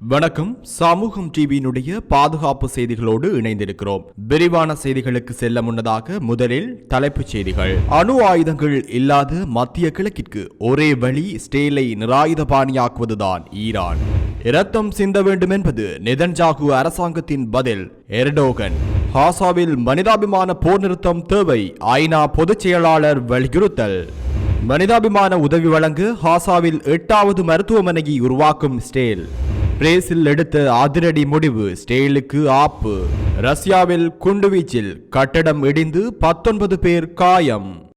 வணக்கம். சமூகம் டிவியினுடைய பாதுகாப்பு செய்திகளோடு இணைந்திருக்கிறோம். விரிவான செய்திகளுக்கு செல்ல முன்னதாக முதலில் தலைப்புச் செய்திகள். அணு ஆயுதங்கள் இல்லாத மத்திய கிழக்கிற்கு ஒரே வழி ஸ்டேலை நிராயுதபாணியாக்குவதுதான் ஈரான். இரத்தம் சிந்த வேண்டும் என்பது நிதன்ஜாகு அரசாங்கத்தின் பதில். எர்டோகன் ஹாசாவில் மனிதாபிமான போர் நிறுத்தம் தேவை ஐநா பொதுச் செயலாளர் வலியுறுத்தல். மனிதாபிமான உதவி வழங்க ஹாசாவில் எட்டாவது மருத்துவமனையை உருவாக்கும் ஸ்டேல். பிரேசில் எடுத்த அதிரடி முடிவு ஸ்டேலுக்கு ஆப்பு. ரஷ்யாவில் குண்டுவீச்சில் கட்டடம் இடிந்து பத்தொன்பது பேர் காயம்.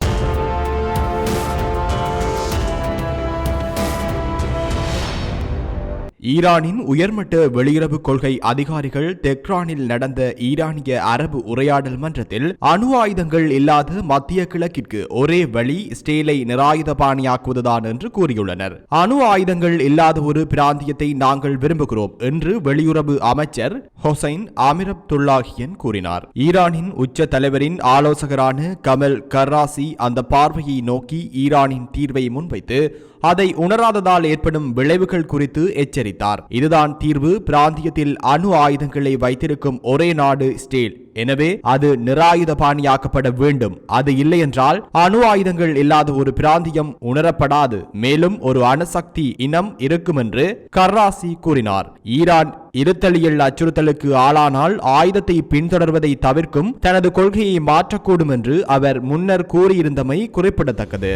ஈரானின் உயர்மட்ட வெளியுறவு கொள்கை அதிகாரிகள் தெக்ரானில் நடந்த ஈரானிய அரபு உரையாடல் மன்றத்தில் அணு ஆயுதங்கள் இல்லாத மத்திய கிழக்கிற்கு ஒரே வழி ஸ்டேலை நிராயுதபாணியாக்குவதுதான் என்று கூறியுள்ளனர். அணு ஆயுதங்கள் இல்லாத ஒரு பிராந்தியத்தை நாங்கள் விரும்புகிறோம் என்று வெளியுறவு அமைச்சர் ஹொசைன் ஆமிரப்துல்லாஹியன் கூறினார். ஈரானின் உச்ச தலைவரின் ஆலோசகரான கமல் கர்ராசி அந்த பார்வையை நோக்கி ஈரானின் தீர்வை முன்வைத்து அதை உணராததால் ஏற்படும் விளைவுகள் குறித்து எச்சரித்தார். இதுதான் தீர்வு. பிராந்தியத்தில் அணு ஆயுதங்களை வைத்திருக்கும் ஒரே நாடு ஸ்டீல். எனவே அது நிராயுதபாணியாக்கப்பட வேண்டும். அது இல்லை என்றால் அணு ஆயுதங்கள் இல்லாத ஒரு பிராந்தியம் உணரப்படாது. மேலும் ஒரு அணுசக்தி இனம் இருக்கும் என்று கர்ராசி கூறினார். ஈரான் இருத்தலியல் அச்சுறுத்தலுக்கு ஆளானால் ஆயுதத்தை பின்தொடர்வதை தவிர்க்கும் தனது கொள்கையை மாற்றக்கூடும் என்று அவர் முன்னர் கூறியிருந்தமை குறிப்பிடத்தக்கது.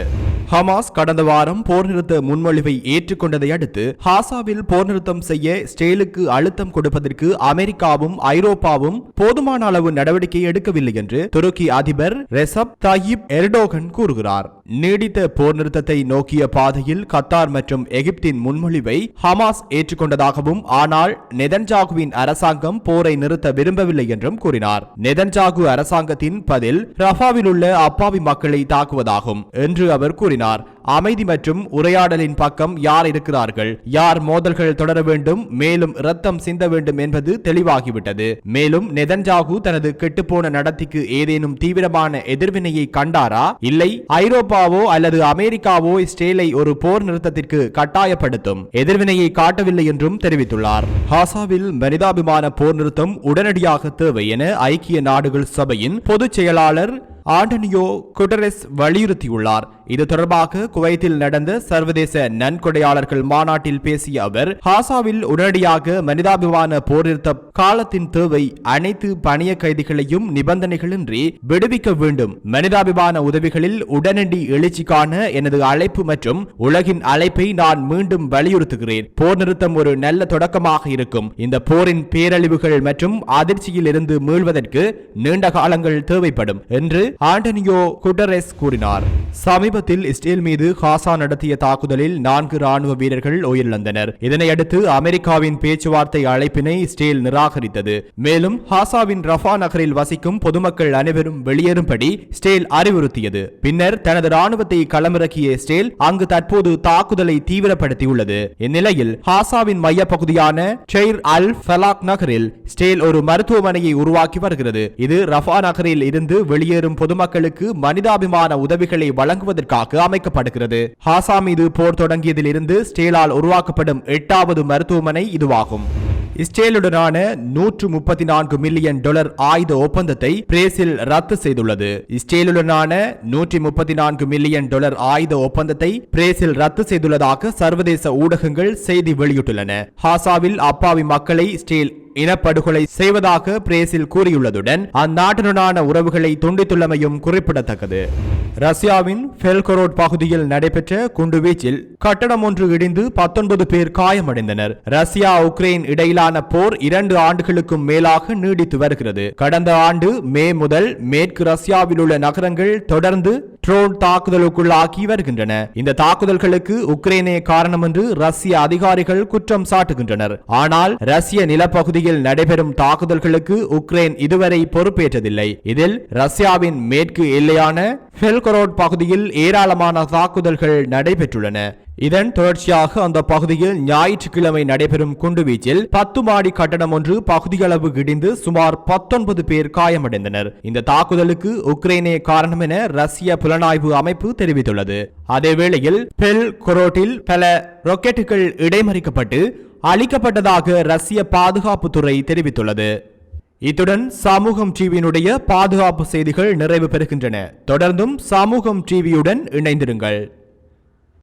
ஹமாஸ் கடந்த வாரம் போர் நிறுத்த முன்மொழிவை ஏற்றுக்கொண்டதை அடுத்து ஹாசாவில் போர் நிறுத்தம் செய்ய ஸ்டேலுக்கு அழுத்தம் கொடுப்பதற்கு அமெரிக்காவும் ஐரோப்பாவும் போதுமான அளவு நடவடிக்கை எடுக்கவில்லை என்று துருக்கி அதிபர் ரெசப் தாயிப் எர்டோகன் கூறுகிறார். நீடித்த போர் நிறுத்தத்தை நோக்கிய பாதையில் கத்தார் மற்றும் எகிப்தின் முன்மொழிவை ஹமாஸ் ஏற்றுக்கொண்டதாகவும் ஆனால் நெதன்ஜாகுவின் அரசாங்கம் போரை நிறுத்த விரும்பவில்லை என்றும் கூறினார். நெதன்ஜாகு அரசாங்கத்தின் பதில் ரஃபாவில் உள்ள அப்பாவி மக்களை தாக்குவதாகும் என்று அவர் கூறினார். கூறினார். அமைதி மற்றும் உரையாடலின் பக்கம் யார் இருக்கிறார்கள்? யார் மோதல்கள் தொடர வேண்டும்? மேலும் இரத்தம் சிந்த வேண்டும் என்பது தெளிவாகிவிட்டது. மேலும் நெதன்ஜாகு தனது கெட்டுப்போன நடத்திக்கு ஏதேனும் தீவிரமான எதிர்வினையை கண்டாரா? இல்லை. ஐரோப்பாவோ அல்லது அமெரிக்காவோ இஸ்ரேலை ஒரு போர் நிறுத்தத்திற்கு கட்டாயப்படுத்தும். எதிர்வினையை காட்டவில்லை என்றும் தெரிவித்துள்ளார். ஹாசாவில் மனிதாபிமான போர் நிறுத்தம் உடனடியாக தேவை என ஐக்கிய நாடுகள் சபையின் பொதுச் செயலாளர் ஆண்டனியோ குடரெஸ் வலியுறுத்தியுள்ளார். இது தொடர்பாக குவைத்தில் நடந்த சர்வதேச நன்கொடையாளர்கள் மாநாட்டில் பேசிய அவர் ஹாசாவில் உடனடியாக மனிதாபிமான போர் நிறுத்த காலத்தின் தேவை அனைத்து பணிய கைதிகளையும் நிபந்தனைகளின்றி விடுவிக்க வேண்டும். மனிதாபிமான உதவிகளில் உடனடி எழுச்சிக்கான எனது அழைப்பு மற்றும் உலகின் அழைப்பை நான் மீண்டும் வலியுறுத்துகிறேன். போர் நிறுத்தம் ஒரு நல்ல தொடக்கமாக இருக்கும். இந்த போரின் பேரழிவுகள் மற்றும் அதிர்ச்சியில் இருந்து மீள்வதற்கு நீண்ட காலங்கள் தேவைப்படும் என்று ஆண்டனியோ குட்டரெஸ் கூறினார். சமீபத்தில் இஸ்ரேல் மீது ஹாசா நடத்திய தாக்குதலில் நான்கு ராணுவ வீரர்கள் உயிரிழந்தனர். இதனையடுத்து அமெரிக்காவின் பேச்சுவார்த்தை அழைப்பினை இஸ்ரேல் நிராகரித்தது. மேலும் ஹாசாவின் ரஃபா நகரில் வசிக்கும் பொதுமக்கள் அனைவரும் வெளியேறும்படி ஸ்டேல் அறிவுறுத்தியது. பின்னர் தனது ராணுவத்தை களமிறக்கிய ஸ்டேல் அங்கு தற்போது தாக்குதலை தீவிரப்படுத்தியுள்ளது. இந்நிலையில் ஹாசாவின் மையப்பகுதியான செயிர் அல் ஃபலாக் நகரில் ஸ்டேல் ஒரு மருத்துவமனையை உருவாக்கி வருகிறது. இது ரஃபா நகரில் இருந்து வெளியேறும் பொதுமக்களுக்கு மனிதாபிமான உதவிகளை வழங்குவதற்காக அமைக்கப்படுகிறது. ஹாசா மீது போர் தொடங்கியதிலிருந்து ஸ்டேலால் உருவாக்கப்படும் எட்டாவது மருத்துவமனை இதுவாகும். இஸ்ரேலுடனான நூற்று முப்பத்தி நான்கு மில்லியன் டாலர் ஆயுத ஒப்பந்தத்தை பிரேசில் ரத்து செய்துள்ளது. இஸ்ரேலுடனான நூற்றி முப்பத்தி நான்கு மில்லியன் டாலர் ஆயுத ஒப்பந்தத்தை பிரேசில் ரத்து செய்துள்ளதாக சர்வதேச ஊடகங்கள் செய்தி வெளியிட்டுள்ளன. ஹாசாவில் அப்பாவி மக்களை இஸ்ரேல் இனப்படுகொலை செய்வதாக பிரேசில் கூறியுள்ளதுடன் அந்நாட்டுடனான உறவுகளை துண்டித்துள்ளமையும் குறிப்பிடத்தக்கது. ரஷ்யாவின் ஃபெல்கரோட் பகுதியில் நடைபெற்ற குண்டுவீச்சில் கட்டடம் ஒன்று இடிந்து பத்தொன்பது பேர் காயமடைந்தனர். ரஷ்யா உக்ரைன் இடையிலான போர் இரண்டு ஆண்டுகளுக்கும் மேலாக நீடித்து வருகிறது. கடந்த ஆண்டு மே முதல் மேற்கு ரஷ்யாவில் உள்ள நகரங்கள் தொடர்ந்து ட்ரோன் தாக்குதலுக்குள்ளாக்கி வருகின்றன. இந்த தாக்குதல்களுக்கு உக்ரைனே காரணம் என்று ரஷ்ய அதிகாரிகள் குற்றம் சாட்டுகின்றனர். ஆனால் ரஷ்ய நிலப்பகுதியில் நடைபெறும் தாக்குதல்களுக்கு உக்ரைன் இதுவரை பொறுப்பேற்றதில்லை. இதில் ரஷ்யாவின் மேற்கு எல்லையான ஃபெல்கரோட் பகுதியில் ஏராளமான தாக்குதல்கள் நடைபெற்றுள்ளன. இதன் தொடர்ச்சியாக அந்த பகுதியில் ஞாயிற்றுக்கிழமை நடைபெறும் குண்டுவீச்சில் பத்து மாடி கட்டடம் ஒன்று பகுதியளவு இடிந்து சுமார் பத்தொன்பது பேர் காயமடைந்தனர். இந்த தாக்குதலுக்கு உக்ரைனே காரணம் என ரஷ்ய புலனாய்வு அமைப்பு தெரிவித்துள்ளது. அதேவேளையில் பெல் கொரோட்டில் பல ராக்கெட்டுகள் இடைமறிக்கப்பட்டு அளிக்கப்பட்டதாக ரஷ்ய பாதுகாப்புத்துறை தெரிவித்துள்ளது. இத்துடன் சமூகம் டிவியினுடைய பாதுகாப்பு செய்திகள் நிறைவு பெறுகின்றன. தொடர்ந்தும் சமூகம் டிவியுடன் இணைந்திருங்கள்.